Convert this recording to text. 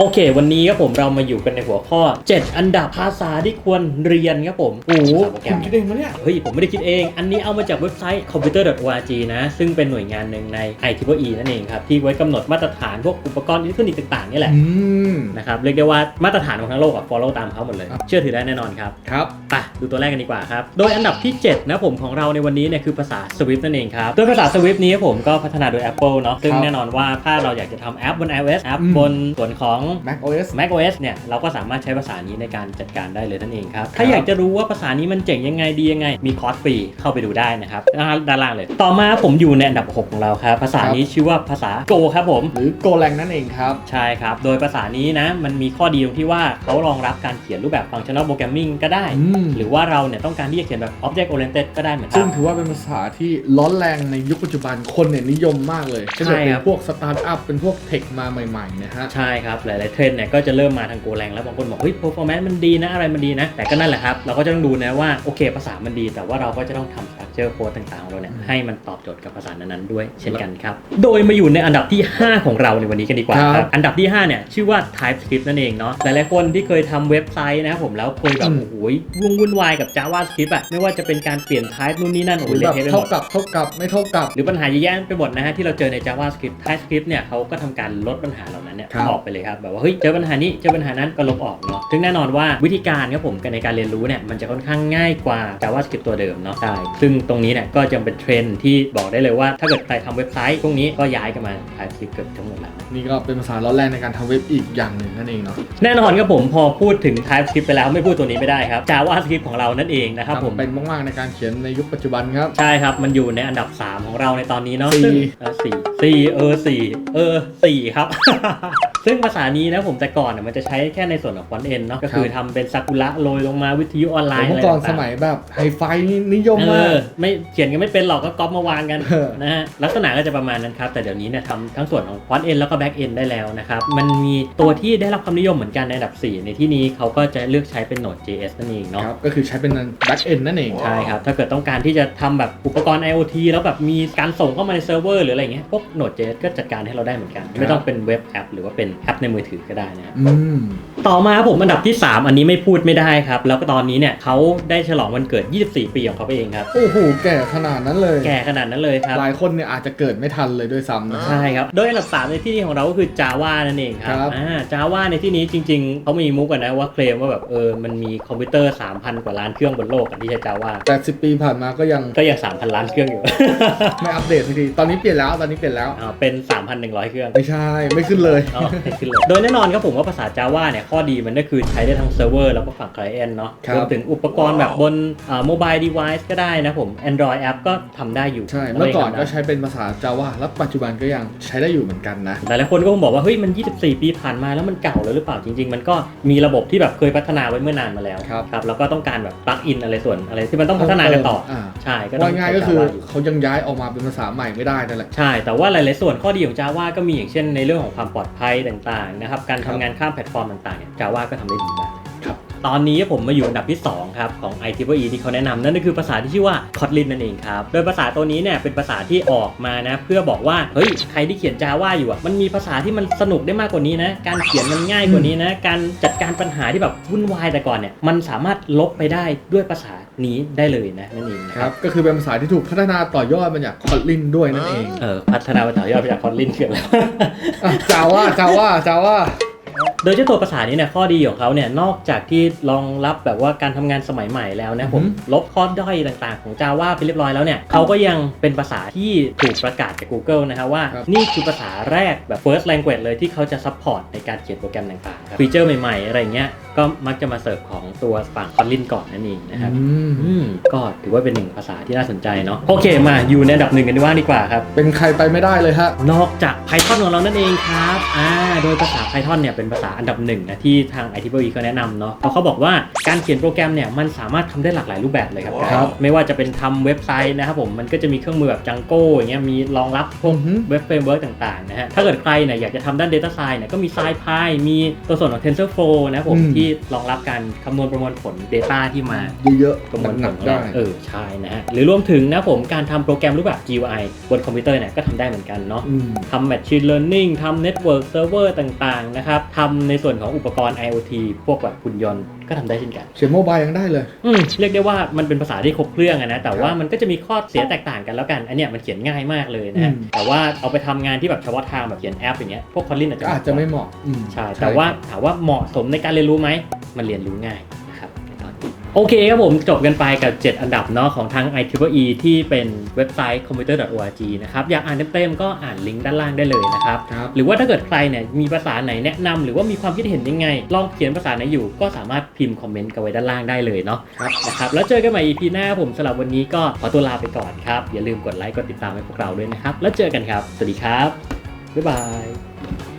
โอเค วันนี้ครับผมเรามาอยู่กันในหัวข้อ 7 อันดับภาษาที่ควรเรียนครับผม โอ้โหภาษาโปรแกรคุมณคิดเองมั้ยเนี่ย เฮ้ย ผมไม่ได้คิดเอง อันนี้เอามาจากเว็บไซต์ computer.org นะ ซึ่งเป็นหน่วยงานหนึ่งใน IEEE นั่นเองครับ ที่ไว้กำหนดมาตรฐานพวกอุปกรณ์อิเล็กทรอนิกส์ต่างๆนี่แหละอืมนะครับ เรียกได้ว่ามาตรฐานของทั้งโลกอะ follow ตามเขาหมดเลยครับเชื่อถือได้แน่นอนครับ ครับไปดูตัวแรกกันดีกว่าครับ โดยอันดับที่ 7 นะผมของเราในวันนี้เนี่ยคือภาษา Swift นั่นเองครับ โดยภาษา Swift นี้ผมก็พัฒนาโดย Apple เนาะ ซึ่งครับแน่นอนว่าถ้าเราอยากจะทำแอปบน iOS แอปอืมบนส่วนของ Mac OS Mac OS เนี่ยเราก็สามารถใช้ภาษานี้ในการจัดการได้เลยนั่นเองครับครับ ถ้าอยากจะรู้ว่าภาษานี้มันเจ๋งยังไงดียังไง มีคอร์สฟรีเข้าไปดูได้นะครับด้านล่างเลย ต่อมาผมอยู่ในอันดับ 6 ของเราครับ ภาษานี้ชื่อว่าภาษา Go ครับผม หรือ Golang นั่นเองครับ ใช่ครับ โดยภาษานี้นะมันมีข้อดีตรงที่ว่าเขารองรับการเขียนรูปแบบ functional programming ก็ได้อืมหรือว่าเราเนี่ยต้องการที่จะเขียนแบบ object oriented ก็ได้เหมือนกัซึ่งนถือว่าเป็นภาษาที่ร้อนแรงในยุคปัจจุบันคนเนี่ยนิยมมากเลยใช่จะคเป็รับนพวกสตาร์ทอัพเป็นพวกเทคมาใหม่ๆนะฮะใช่ครับหลาย ๆ เทรนด์เนี่ยก็จะเริ่มมาทางโกแรงแล้วบางคนบอกเฮ้ย performance มันดีนะอะไรมันดีนะ แต่ก็นั่นแหละครับ เราก็จะต้องดูนะว่าโอเค ภาษามันดี แต่ว่าเราก็จะต้องทำ structure code ต่าง ๆ ของเราเนี่ยให้มันตอบโจทย์กับภาษานั้นๆด้วย เช่นกันครับ โดยมาอยู่ในอันดับที่ 5 ของเราในวันนี้กันดีกว่าคครัรับบอันดับที่5เนี่ยชื่อว่า TypeScript นั่นเองเนาะหลายๆคนที่เคยทำเว็บไซต์นะครับผมแล้วเคยแบบอืม โอ้โหวุ่นวุ่นวายกับ JavaScript อะไม่ว่าจะเป็นการเปลี่ยน type นู่นนี่นั่นหโอ้โหรือเละแบบเทะไปหเท่ามด กับเท่ากับไม่เท่ากับ หรือปัญหาเยอะแยะไปหมดนะฮะที่เราเจอใน JavaScript TypeScript เนี่ยเขาก็ทำการลดปัญหาเหล่านั้นเนี่ยครับ ออกไปเลยครับแบบว่าเฮ้ยเจอปัญหานี้เจอปัญหานั้นก็ลบออกเนาะซึ่งแน่นอนว่าวิธีการครับผมในการเรียนรู้เนี่ยมันจะค่อนข้างง่ายกว่า JavaScript ตัวเดิมเนาะใช่ซึ่งตรงนี้เนี่ยก็จะเป็นเทรนด์ที่บอกได้เลยว่าถ้าเกิดใครทำเว็บไซต์พวกนี้ก็ย้ายกันมา TypeScript เกือบทั้งหมดแล้ว นี่ก็เป็นภาษาร้อนแรงในการทำเว็บอีกอย่างหนึ่งนั่นเองเนาะแน่นอนครับผมพอพูดถึง TypeScript ไปแล้วไม่พูดตัวนี้ไม่ได้ครับ JavaScript ของเรานั่นเองนะครับผมเป็นมากๆในการเขียนในยุคปัจจุบันครับใช่ครับมันอยู่ในอันดับ 3 ของเราในตอนนี้เนาะสี่ซึ่งเออสี่สี่เออสี่เออสี่ครับ ซึ่งภาษานี้นะผมแต่ก่อนน่ะมันจะใช้แค่ในส่วนของฟอนต์เอนเนาะก็คือทำเป็นซากุระโรยลงมาวิทยุออนไลน์เมื่อะไรอก่อนต่างๆสมัยแบบไฮไฟนี่นิยมเอมาก อไม่เขียนกันไม่เป็นหรอกก็ก๊อปมาวางกันเออ นะฮะลักษณะก็จะประมาณนั้นครับ แต่เดี๋ยวนี้เนี่ยทำทั้งส่วนของฟอนต์เอนแล้วก็แบ็กเอนได้แล้วนะครับ มันมีตัวที่ได้รับความนิยมเหมือนกันในอันดับ 4 ในที่นี้เขาก็จะเลือกใช้เป็น Node.js นั่นเองเนาะ ครับก็คือใช้เป็น back end นั่นเอง ใช่ครับ ถ้าเกิดต้องการที่จะทำแบบอุปกรณ์ IoT แล้วแบบมีการส่งเข้ามาในเซิร์ฟเวอร์หรืออะไรเงี้ย พวก Node.js ก็จัดการให้เราได้เหมือนกัน ไม่ต้องเป็นเว็บแอปหรือว่าเป็นแอปในมือถือก็ได้นะครับอืม ต่อมาครับผมอันดับที่ 3 อันนี้ไม่พูดไม่ได้ครับ แล้วก็ตอนนี้เนี่ยเขาได้ฉลองวันเกิด 24 ปีของเขาไปเองครับ โอ้โห แก่ขนาดนั้นเลย แก่ขนาดนั้นเลยครับ หลายคนเนี่ยอาจจะเกิดไม่ทันเลยด้วยซ้ำนะ ใช่ครับ โดยอันดับ 3 ในที่นี้ของเราก็คือ Java นั่นเองครับครับ อ่า Java ในที่นี้จริงๆเขามีมุกกันนะว่าเคลมว่าแบบเออมันมีคอมพิวเตอร์ 3,000 กว่าล้านเครื่องบนโลกอะที่ใช้ Java 80ปีผ่านมาก็ยังก็ยัง 3,000 ล้านเครื่องอยู่ ไม่อัปเดตสักที ตอนนี้เปลี่ยนแล้ว ตอนนี้เปลี่ยนแล้ว อ่าเป็น 3,100 เครื่อง ไม่ใช่ ไม่ขึ้นเลยอ๋อไม่ขึ้นเลย โดยแน่นอนครับผมว่าภาษา Java เนี่ยข้อดีมันก็คือใช้ได้ทั้งเซิร์ฟเวอร์แล้วก็ฝั่ง Client เนาะครับ รวมถึงอุปกรณ์แบบบนโมบายเดเวิ์ก็ได้นะผม Android App ก็ทำได้อยู่ใช่เมื่อก่อนทำได้ก็ใช้เป็นภาษา Java แล้วปัจจุบันก็ยังใช้ได้อยู่เหมือนกันนะ หลายๆคนก็คงบอกว่าเฮ้ยมัน 24 ปีผ่านมาแล้วมันเก่าแล้วหรือเปล่าจริง ๆ มันก็มีระบบที่แบบเคยพัฒนาไว้เมื่อนานมาแล้วครับ ครับแล้วก็ต้องการแบบปลั๊กอินอะไรส่วนอะไรที่มันต้องพัฒนากันต่ออ่าใช่ก็ต้อว่างง่ายๆก็คือใช้ Java ยู่ เขายังย้ายออกมาเป็นภาษาใหม่ไม่ได้นั่นแหละ ใช่ แต่ว่าหลาย ๆ ส่วนข้อดีของ Java ก็มีอย่างเช่นในเรื่องของความปลอดภัยต่างๆนะครับการครัทำบงานข้ามแพลตฟอร์มต่างๆเนี่ย Java ก็ทำได้ดีมากครับ ตอนนี้ผมมาอยู่อันดับที่ 2 ครับ ของ IEEE ที่เขาแนะนำนั่นก็คือภาษาที่ชื่อว่า Kotlin นั่นเองครับ โดยภาษาตัวนี้เนี่ยเป็นภาษาที่ออกมานะ เพื่อบอกว่า เฮ้ย ใครที่เขียน Java อยู่อะมันมีภาษาที่มันสนุกได้มากกว่านี้นะ การเขียนมันง่ายกว่านี้นะ การจัดการปัญหาที่แบบวุ่นวายแต่ก่อนเนี่ยมันสามารถลบไปได้ด้วยภาษา นี้ได้เลยนะนั่นเองนะคครัรับ บ ก็คือเป็นภาษาที่ถูกพัฒนาต่อยอดมาจาก Kotlin ด้วยนั่นเองเออพัฒนาไปต่อยอดไปจาก Kotlin เกือบแล้วอะ Java Java Java โดยเจ้าตัวภาษานี้เนี่ยข้อดีของเขาเนี่ยนอกจากที่รองรับแบบว่าการทำงานสมัยใหม่แล้วนะผมอือหืลบข้อด้อยต่างๆ ของ Java ไปเรียบร้อยแล้วเนี่ยเขาก็ยังเป็นภาษาที่ถูกประกาศจาก Google นะครับว่าครับนี่คือภาษาแรกแบบ first language เลยที่เขาจะ support ในการเขียนโปรแกรมต่างๆครับฟีเจอร์ใหม่ๆ อะไรเงี้ยก็มักจะมาเสิร์ฟของตัวฝั่ง Kotlin ก่อนนั่นเองนะครับอืมอืมก็ถือว่าเป็นหนึ่งภาษาที่น่าสนใจเนาะโอเคมาอยู่ในอันดับหนึ่งกันว่างดีกว่าครับเป็นใครไปไม่ได้เลยฮะนอกจาก Python ของเรานั่นเองครับอ่าโดยภาษา Python เนี่ยเป็นภาษาอันดับหนึ่งนะที่ทาง IEEE เขาแนะนำเนาะเพราะเขาบอกว่าการเขียนโปรแกรมเนี่ยมันสามารถทำได้หลากหลายรูปแบบเลยครับครับ ไม่ว่าจะเป็นทำเว็บไซต์นะครับผมมันก็จะมีเครื่องมือแบบ Django อย่างเงี้ยมีรองรับพวกอือหือเว็บเฟรมเวิร์กต่างๆนะฮะ ถ้าเกิดใครเนี่ยอยากจะทำด้าน Data Science เนี่ยก็มี SciPy มีตัวส่วนของ TensorFlow นะครับผมอืม ที่รองรับการคำนวณประมวลผล Data ที่มาเยอะประมวลๆผหนัลกของๆได้เราเออใช่นะฮะ หรือรวมถึงนะผมการทำโปรแกรมรูปแบบ GUI บนคอมพิวเตอร์เนี่ยก็ทำได้เหมือนกันเนาะ อืม ทำ Machine Learning ทำ Network Server ต่างๆ นะครับ ทำำในส่วนของอุปกรณ์ IoT พวกแบบหุ่นยนต์ก็ทำได้เช่นกัน เขียนโมบายยังได้เลย อืมเรียกได้ว่ามันเป็นภาษาที่ครบเครื่องอะนะ แต่ว่ามันก็จะมีข้อเสียแตกต่างกันแล้วกัน อันเนี้ยมันเขียนง่ายมากเลยนะ อืม แต่ว่าเอาไปทำงานที่แบบเฉพาะทางแบบเขียนแอปอย่างเงี้ย พวก Kotlin อาจจะก็อาจจะไม่เหมาะอืมใช่ แต่ว่าถามว่าเหมาะสมในการเรียนรู้ไหม มันเรียนรู้ง่าย โอเคครับผมจบกันไปกับ 7 อันดับเนาะของทาง IEEE ที่เป็นเว็บไซต์ computer.org นะครับอยากอ่านเต็มๆก็อ่านลิงก์ด้านล่างได้เลยนะครับ ครับ หรือว่าถ้าเกิดใครเนี่ยมีภาษาไหนแนะนำหรือว่ามีความคิดเห็นยังไง ลองเขียนภาษาไหนอยู่ก็สามารถพิมพ์คอมเมนต์กันไว้ด้านล่างได้เลยเนาะครับ นะครับแล้วเจอกันใหม่ EP หน้าผมสำหรับวันนี้ก็ขอตัวลาไปก่อนครับ อย่าลืมกดไลค์กดติดตามให้พวกเราด้วยนะครับ แล้วเจอกันครับ สวัสดีครับบ๊ายบาย